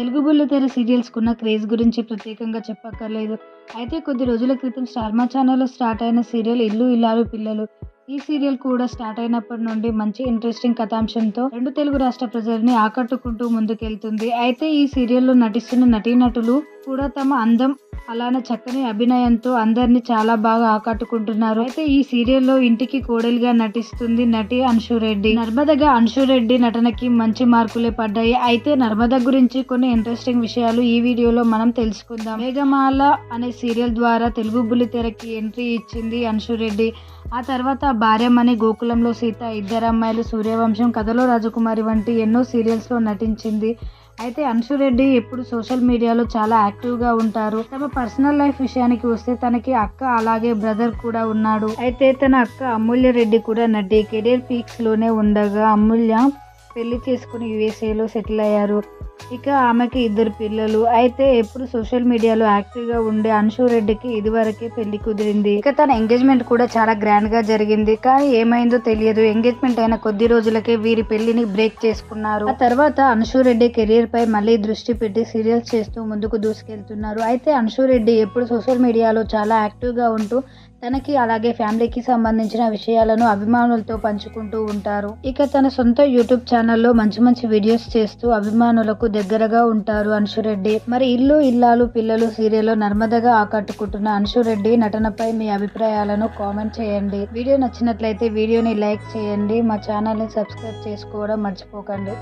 తెలుగు బుల్లితెర సీరియల్స్కు ఉన్న క్రేజ్ గురించి ప్రత్యేకంగా చెప్పక్కర్లేదు. అయితే కొద్ది రోజుల క్రితం స్టార్మా ఛానల్లో స్టార్ట్ అయిన సీరియల్ ఇల్లు ఇల్లాలు పిల్లలు. ఈ సీరియల్ కూడా స్టార్ట్ అయినప్పటి నుండి మంచి ఇంట్రెస్టింగ్ కథాంశంతో రెండు తెలుగు రాష్ట్ర ప్రజల్ని ఆకట్టుకుంటూ ముందుకెళ్తుంది. అయితే ఈ సీరియల్లో నటిస్తున్న నటీనటులు కూడా తమ అందం అలానే చక్కని అభినయంతో అందరినీ చాలా బాగా ఆకట్టుకుంటున్నారు. అయితే ఈ సీరియల్లో ఇంటికి కోడలిగా నటిస్తుంది నటి అంశు రెడ్డి. నర్మదగా అంశు రెడ్డి నటనకి మంచి మార్కులే పడ్డాయి. అయితే నర్మద గురించి కొన్ని ఇంట్రెస్టింగ్ విషయాలు ఈ వీడియోలో మనం తెలుసుకుందాం. మేఘమాల అనే సీరియల్ ద్వారా తెలుగు బుల్లితెరకి ఎంట్రీ ఇచ్చింది అంశు రెడ్డి. ఆ తర్వాత భార్యమణి గోకులంలో సీత ఇద్దరు అమ్మాయిలు సూర్యవంశం కథలో రాజకుమారి వంటి ఎన్నో సీరియల్స్లో నటించింది. అయితే అంశు రెడ్డి ఎప్పుడు సోషల్ మీడియాలో చాలా యాక్టివ్గా ఉంటారు. తమ పర్సనల్ లైఫ్ విషయానికి వస్తే తనకి అక్క అలాగే బ్రదర్ కూడా ఉన్నాడు. అయితే తన అక్క అమూల్య రెడ్డి కూడా నటి కెరీర్ పీక్స్లోనే ఉండగా అమూల్య పెళ్ళి చేసుకుని యుఎస్ఏలో సెటిల్ అయ్యారు. ఇక ఆమెకి ఇద్దరు పిల్లలు. అయితే ఎప్పుడు సోషల్ మీడియాలో యాక్టివ్గా ఉండే అంశు రెడ్డికి ఇదివరకే పెళ్ళి కుదిరింది. ఇక తన ఎంగేజ్మెంట్ కూడా చాలా గ్రాండ్గా జరిగింది. కానీ ఏమైందో తెలియదు. ఎంగేజ్మెంట్ అయిన కొద్ది రోజులకే వీరి పెళ్ళిని బ్రేక్ చేసుకున్నారు. ఆ తర్వాత అంశు రెడ్డి కెరీర్ పై మళ్ళీ దృష్టి పెట్టి సీరియల్స్ చేస్తూ ముందుకు దూసుకెళ్తున్నారు. అయితే అంశు రెడ్డి ఎప్పుడు సోషల్ మీడియాలో చాలా యాక్టివ్గా ఉంటూ తనకి అలాగే ఫ్యామిలీకి సంబంధించిన విషయాలను అభిమానులతో పంచుకుంటూ ఉంటారు. ఇక తన సొంత యూట్యూబ్ ఛానల్లో మంచి మంచి వీడియోస్ చేస్తూ అభిమానులకు దగ్గరగా ఉంటారు అంశురెడ్డి. మరి ఇల్లు ఇల్లాలు పిల్లలు సీరియల్లో నర్మదగా ఆకట్టుకుంటున్న అంశురెడ్డి నటనపై మీ అభిప్రాయాలను కామెంట్ చేయండి. వీడియో నచ్చినట్లయితే వీడియోని లైక్ చేయండి. మా ఛానల్ని సబ్స్క్రైబ్ చేసుకోవడం మర్చిపోకండి.